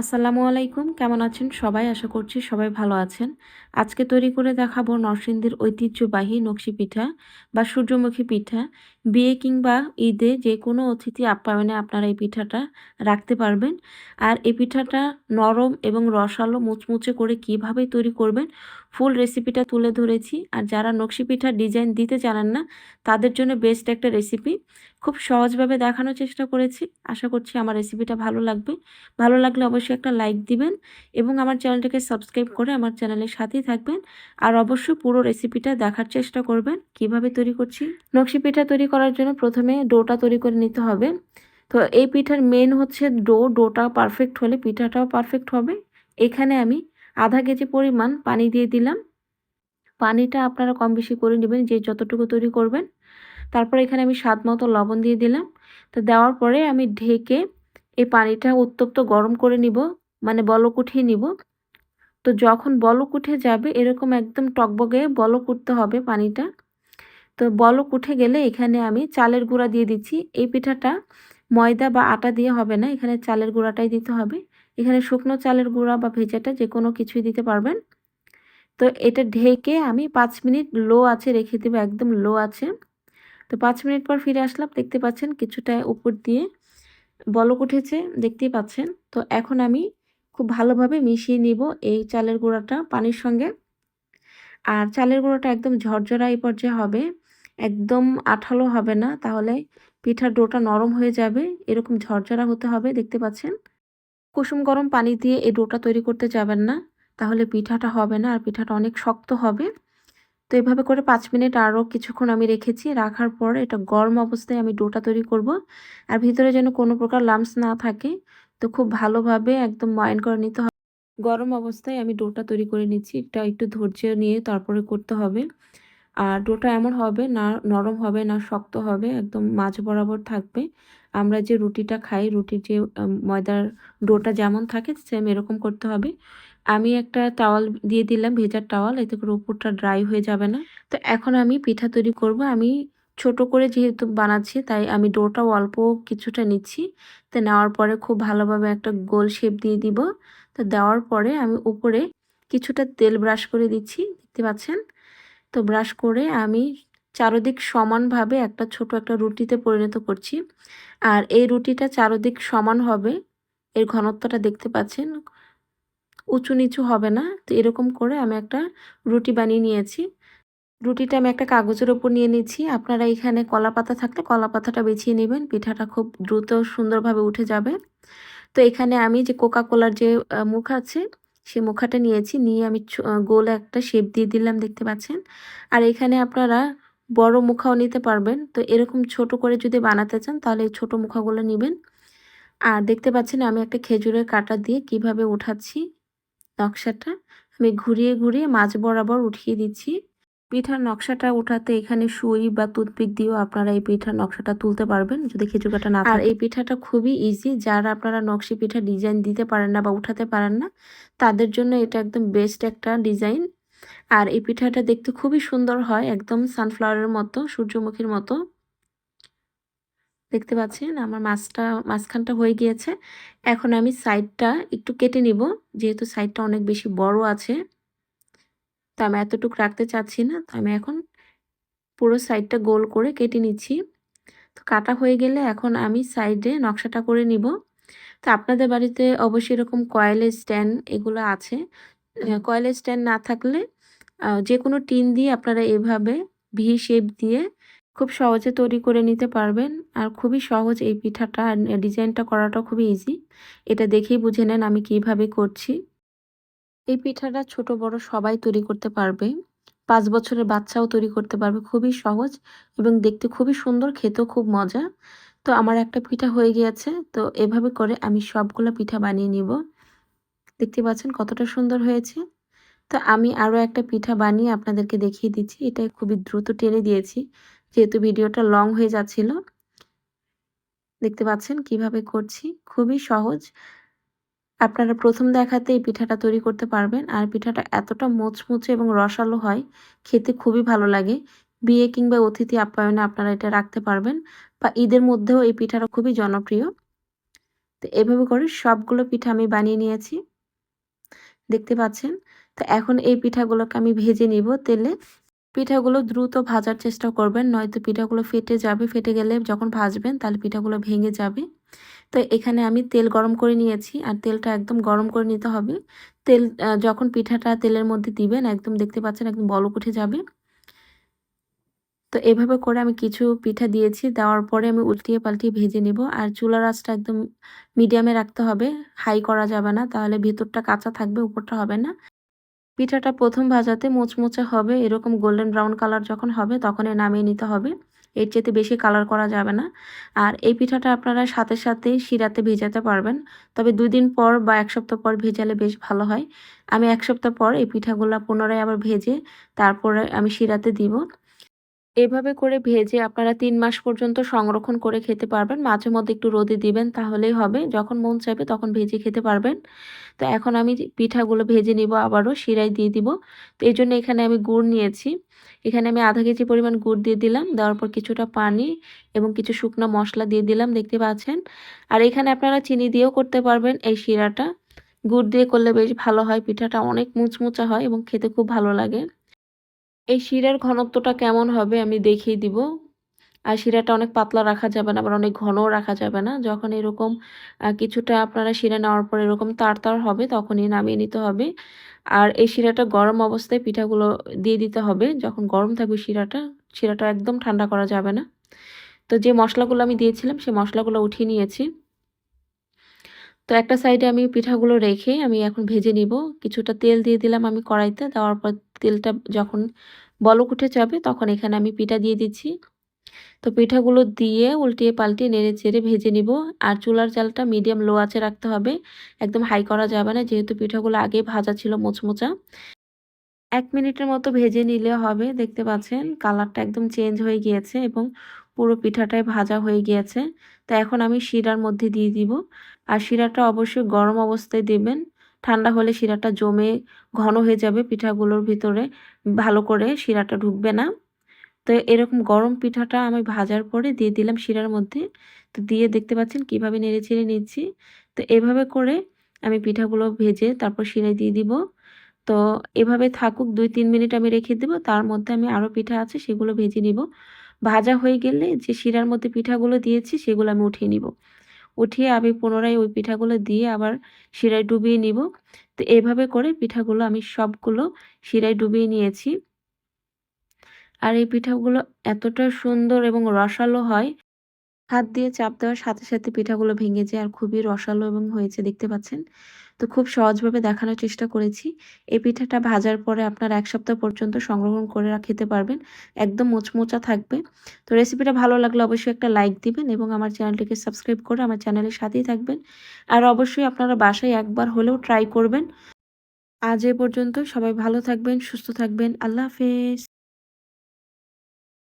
আসসালামু আলাইকুম। কেমন আছেন সবাই? আশা করছি সবাই ভালো আছেন। আজকে তৈরি করে দেখাবো নরসিংদীর ঐতিহ্যবাহী নকশি পিঠা বা সূর্যমুখী পিঠা। বিয়ে কিংবা ঈদে যে কোনো অতিথি আপ্যায়নে আপনারা এই পিঠাটা রাখতে পারবেন। আর এই পিঠাটা নরম এবং রসালো মুচমুচে করে কীভাবে তৈরি করবেন ফুল রেসিপিটা তুলে ধরেছি। আর যারা নকশি পিঠার ডিজাইন দিতে জানেন না, তাদের জন্য বেস্ট একটা রেসিপি। খুব সহজভাবে দেখানোর চেষ্টা করেছি। আশা করছি আমার রেসিপিটা ভালো লাগবে। ভালো লাগলে অবশ্যই একটা লাইক দিবেন এবং আমার চ্যানেলটাকে সাবস্ক্রাইব করে আমার চ্যানেলের সাথেই থাকবেন। আর অবশ্যই পুরো রেসিপিটা দেখার চেষ্টা করবেন। কীভাবে তৈরি করছি? নকশি পিঠা তৈরি করার জন্য প্রথমে ডোটা তৈরি করে নিতে হবে। তো এই পিঠার মেন হচ্ছে ডো, ডোটা পারফেক্ট হলে পিঠাটাও পারফেক্ট হবে। এখানে আমি আধা কেজি পরিমাণ পানি দিয়ে দিলাম। পানিটা আপনারা কম বেশি করে নেবেন যে যতটুকু তৈরি করবেন। তারপর এখানে আমি স্বাদ মতো লবণ দিয়ে দিলাম। তো দেওয়ার পরে আমি ঢেকে এই পানিটা উত্তপ্ত গরম করে নিব মানে বলক উঠিয়ে নিব। তো যখন বলক উঠে যাবে, এরকম একদম টকবগে বলক উঠতে হবে পানিটা। তো বলক উঠে গেলে এখানে আমি চালের গুঁড়া দিয়ে দিচ্ছি। এই পিঠাটা ময়দা বা আটা দিয়ে হবে না, এখানে চালের গুঁড়াটাই দিতে হবে। এখানে শুকনো চালের গুঁড়া বা ভেজাটা যে কোনো কিছুই দিতে পারবেন। তো এটা ঢেকে আমি পাঁচ মিনিট লো আছে রেখে দেবো, একদম লো আছে তো পাঁচ মিনিট পর ফিরে আসলাম, দেখতে পাচ্ছেন কিছুটা উপর দিয়ে বলক উঠেছে, দেখতেই পাচ্ছেন। তো এখন আমি খুব ভালোভাবে মিশিয়ে নিব এই চালের গুঁড়াটা পানির সঙ্গে। আর চালের গুঁড়োটা একদম ঝরঝরা এই পর্যায়ে হবে, একদম আঠালো হবে না, তাহলে পিঠার ডোটা নরম হয়ে যাবে, এরকম ঝরঝরা হতে হবে, দেখতে পাচ্ছেন। কুসুম গরম পানি দিয়ে এই ডোটা তৈরি করতে যাবেন না, তাহলে পিঠাটা হবে না, আর পিঠাটা অনেক শক্ত হবে। তো এভাবে করে পাঁচ মিনিট আরও কিছুক্ষণ আমি রেখেছি। রাখার পর এটা গরম অবস্থায় আমি ডোটা তৈরি করব। আর ভিতরে যেন কোনো প্রকার লামস না থাকে, তো খুব ভালোভাবে একদম ময়ন করে নিতে হবে। গরম অবস্থায় আমি ডোটা তৈরি করে নিচ্ছি। এটা একটু ধৈর্য নিয়ে তারপরে করতে হবে। আর ডোটা এমন হবে না, নরম হবে না, শক্ত হবে, একদম মাঝ বরাবর থাকবে। আমরা যে রুটিটা খাই, রুটির যে ময়দার ডোটা যেমন থাকে সেম এরকম করতে হবে। আমি একটা টাওয়াল দিয়ে দিলাম ভেজার টাওয়াল এতে করে উপরটা ড্রাই হয়ে যাবে না। তো এখন আমি পিঠা তৈরি করব। আমি ছোট করে যেহেতু বানাচ্ছি, তাই আমি ডোটাও অল্প কিছুটা নিচ্ছি। তো নেওয়ার পরে খুব ভালোভাবে একটা গোল শেপ দিয়ে দিব। তো দেওয়ার পরে আমি উপরে কিছুটা তেল ব্রাশ করে দিচ্ছি, দেখতে পাচ্ছেন? তো ব্রাশ করে আমি চারোদিক সমানভাবে একটা ছোট একটা রুটিতে পরিণত করছি। আর এই রুটিটা চারোদিক সমান হবে, এর ঘনত্বটা দেখতে পাচ্ছেন? উঁচু নিচু হবে না। তো এরকম করে আমি একটা রুটি বানিয়ে নিয়েছি। রুটিটা আমি একটা কাগজের ওপর নিয়ে নিচ্ছি। আপনারা এখানে কলা পাতা থাকলে কলা পাতাটা বেছিয়ে নেবেন। পিঠাটা খুব দ্রুত সুন্দরভাবে উঠে যাবে। তো এখানে আমি যে কোকা কোলার যে মুখ আছে সেই মুখাটা নিয়েছি। নিয়ে আমি গোল একটা শেপ দিয়ে দিলাম, দেখতে পাচ্ছেন? আর এখানে আপনারা বড় মুখাও নিতে পারবেন। তো এরকম ছোট করে যদি বানাতে চান, তাহলে এই ছোটো মুখাগুলো নেবেন। আর দেখতে পাচ্ছেন আমি একটা খেজুরের কাটা দিয়ে কীভাবে উঠাচ্ছি নকশাটা। আমি ঘুরিয়ে ঘুরিয়ে মাঝ বরাবর উঠিয়ে দিচ্ছি। পিঠার নকশাটা উঠাতে এখানে সুই বা টুথপিক দিয়েও আপনারা এই পিঠার নকশাটা তুলতে পারবেন যদি খেজুর কাটা না আর এই পিঠাটা খুবই ইজি যারা আপনারা নকশি পিঠা ডিজাইন দিতে পারেন না বা উঠাতে পারেন না তাদের জন্য এটা একদম বেস্ট একটা ডিজাইন আর এই পিঠাটা দেখতে খুবই সুন্দর হয় একদম সানফ্লাওয়ারের মতো সূর্যমুখীর মতো। দেখতে পাচ্ছেন আমার মাছটা, মাঝখানটা হয়ে গিয়েছে। এখন আমি সাইডটা একটু কেটে নিব, যেহেতু সাইডটা অনেক বেশি বড় আছে। তো আমি এতটুকু রাখতে চাচ্ছি না। তো আমি এখন পুরো সাইডটা গোল করে কেটে নিচ্ছি। তো কাটা হয়ে গেলে এখন আমি সাইডে নকশাটা করে নিব। তো আপনাদের বাড়িতে অবশ্যই এরকম কয়েলের স্ট্যান্ড এগুলো আছে। কয়েলের স্ট্যান্ড না থাকলে যে কোনো টিন দিয়ে আপনারা এভাবে ভি শেপ দিয়ে খুব সহজে তৈরি করে নিতে পারবেন। আর খুবই সহজ এই পিঠাটা ডিজাইনটা করাটা খুবই ইজি এটা দেখেই বুঝে নেন আমি কীভাবে করছি। এই পিঠাটা ছোট, বড় সবাই তৈরি করতে পারবে। পাঁচ বছরের বাচ্চাও তৈরি করতে পারবে। খুবই সহজ এবং দেখতে খুবই সুন্দর, খেতেও খুব মজা। তো আমার একটা পিঠা হয়ে গিয়েছে। তো এভাবে করে আমি সবগুলো পিঠা বানিয়ে নিব। দেখতে পাচ্ছেন কতটা সুন্দর হয়েছে। তো আমি আরও একটা পিঠা বানিয়ে আপনাদেরকে দেখিয়ে দিচ্ছি। এটা খুবই দ্রুত টেনে দিয়েছি। যেহেতু ভিডিওটা লং হয়ে যাচ্ছিল, দেখতে পাচ্ছেন কীভাবে করছি। খুবই সহজ। আপনারা প্রথম দেখাতে এই পিঠাটা তৈরি করতে পারবেন। আর পিঠাটা এতটা মোচমুচে এবং রসালো হয়, খেতে খুবই ভালো লাগে। বিয়ে কিংবা অতিথি আপ্যায়নে আপনারা এটা রাখতে পারবেন বা ঈদের মধ্যেও এই পিঠাটা খুবই জনপ্রিয়। তো এভাবে করে সবগুলো পিঠা আমি বানিয়ে নিয়েছি। দেখতে পাচ্ছেন? তো এখন এই পিঠাগুলোকে আমি ভেজে নিব তেলে। পিঠাগুলো দ্রুত ভাজার চেষ্টা করবেন, নয়তো পিঠাগুলো ফেটে যাবে, ফেটে গেলে যখন ভাজবেন তাহলে পিঠাগুলো ভেঙে যাবে। তো এখানে আমি তেল গরম করে নিয়েছি আর তেলটা একদম গরম করে নিতে হবে। তেল যখন পিঠাটা তেলের মধ্যে দিবেন, একদম দেখতে পাচ্ছেন একদম বলক উঠে যাবে। তো এভাবে করে আমি কিছু পিঠা দিয়েছি, দেওয়ার পরে আমি উল্টিয়ে পাল্টিয়ে ভেজে নেব। আর চুলার আঁচটা একদম মিডিয়ামে রাখতে হবে, হাই করা যাবে না, তাহলে ভিতরটা কাঁচা থাকবে, উপরটা হবে না। পিঠাটা প্রথম ভাজাতে মোচমোচে হবে, এরকম গোল্ডেন ব্রাউন কালার যখন হবে তখনই নামিয়ে নিতে হবে। এর চেয়ে বেশি কালার করা যাবে না। আর এই পিঠাটা আপনারা সাথে সাথেই শিরাতে ভেজাতে পারবেন। তবে দুই দিন পর বা এক সপ্তাহ পর ভেজালে বেশ ভালো হয়। আমি এক সপ্তাহ পর এই পিঠাগুলো পুনরায় আবার ভেজে তারপরে আমি শিরাতে দিব। এভাবে করে ভেজে আপনারা তিন মাস পর্যন্ত সংরক্ষণ করে খেতে পারবেন। মাঝে মধ্যে একটু রোদে দিবেন, তাহলেই হবে। যখন মন চাইবে তখন ভেজে খেতে পারবেন। তো এখন আমি পিঠাগুলো ভেজে নিব আবারও, শিরায় দিয়ে দিব। তো এই জন্য এখানে আমি গুড় নিয়েছি। এখানে আমি আধা কেজি পরিমাণ গুড় দিয়ে দিলাম, দেওয়ার পর কিছুটা পানি এবং কিছু শুকনো মশলা দিয়ে দিলাম, দেখতে পাচ্ছেন। আর এখানে আপনারা চিনি দিয়েও করতে পারবেন এই শিরাটা। গুড় দিয়ে করলে বেশ ভালো হয়, পিঠাটা অনেক মুচমুচা হয় এবং খেতে খুব ভালো লাগে। এই শিরার ঘনত্বটা কেমন হবে আমি দেখিয়ে দিব। আর শিরাটা অনেক পাতলা রাখা যাবে না, আবার অনেক ঘনও রাখা যাবে না। যখন এরকম কিছুটা আপনারা শিরা নেওয়ার পর এরকম তার তার হবে, তখনই নামিয়ে নিতে হবে। আর এই শিরাটা গরম অবস্থায় পিঠাগুলো দিয়ে দিতে হবে। যখন গরম থাকবে শিরাটা শিরাটা একদম ঠান্ডা করা যাবে না। তো যে মশলাগুলো আমি দিয়েছিলাম, সে মশলাগুলো উঠিয়ে নিয়েছি। তো একটা সাইডে আমি পিঠাগুলো রেখে আমি এখন ভেজে নিব। কিছুটা তেল দিয়ে দিলাম আমি কড়াইতে, দেওয়ার পর তেলটা যখন বলক উঠে যাবে তখন এখানে আমি পিঠা দিয়ে দিচ্ছি। তো পিঠাগুলো দিয়ে উল্টিয়ে পাল্টিয়ে নেড়ে চেড়ে ভেজে নিব। আর চুলার চালটা মিডিয়াম লো আঁচে রাখতে হবে। একদম হাই করা যাবে না, যেহেতু পিঠাগুলো আগে ভাজা ছিল মোচমোচা। এক মিনিটের মতো ভেজে নিলে হবে, দেখতে পাচ্ছেন? কালারটা একদম চেঞ্জ হয়ে গিয়েছে এবং পুরো পিঠাটাই ভাজা হয়ে গিয়েছে। তো এখন আমি শিরার মধ্যে দিয়ে দিব। আর শিরাটা অবশ্যই গরম অবস্থায় দেবেন। ঠান্ডা হলে শিরাটা জমে ঘন হয়ে যাবে পিঠাগুলোর ভিতরে। ভালো করে শিরাটা ঢুকবে না। তো এরকম গরম পিঠাটা আমি ভাজার পরে দিয়ে দিলাম শিরার মধ্যে। তো দিয়ে দেখতে পাচ্ছেন কীভাবে নেড়ে চেড়ে নিচ্ছি। তো এভাবে করে আমি পিঠাগুলো ভেজে তারপর শিরায় দিয়ে দিব। তো এভাবে থাকুক দুই তিন মিনিট আমি রেখে দেবো। তার মধ্যে আমি আরও পিঠা আছে সেগুলো ভেজে নিব। ভাজা হয়ে গেলে যে শিরার মধ্যে পিঠাগুলো দিয়েছি সেগুলো আমি উঠিয়ে নিব। উঠিয়ে আমি পুনরায় ওই পিঠাগুলো দিয়ে আবার শিরায় ডুবিয়ে নিব। তো এভাবে করে পিঠাগুলো আমি সবগুলো শিরায় ডুবিয়ে নিয়েছি। আর এই পিঠাগুলো এতটা সুন্দর এবং রসালো হয় হাত দিয়ে চাপ দেওয়ার সাথে সাথে পিঠাগুলো ভেঙে যায় আর খুবই রসালো এবং হয়েছে, দেখতে পাচ্ছেন? তো খুব সহজভাবে দেখানোর চেষ্টা করেছি। এই পিঠাটা ভাজার পরে আপনার এক সপ্তাহ পর্যন্ত সংরক্ষণ করে খেতে পারবেন। একদম মোচমোচা থাকবে। তো রেসিপিটা ভালো লাগলে অবশ্যই একটা লাইক দিবেন এবং আমার চ্যানেলটিকে সাবস্ক্রাইব করে আমার চ্যানেলের সাথেই থাকবেন। আর অবশ্যই আপনারা বাসায় একবার হলেও ট্রাই করবেন। আজ এ পর্যন্ত সবাই ভালো থাকবেন, সুস্থ থাকবেন। আল্লাহ হাফেজ।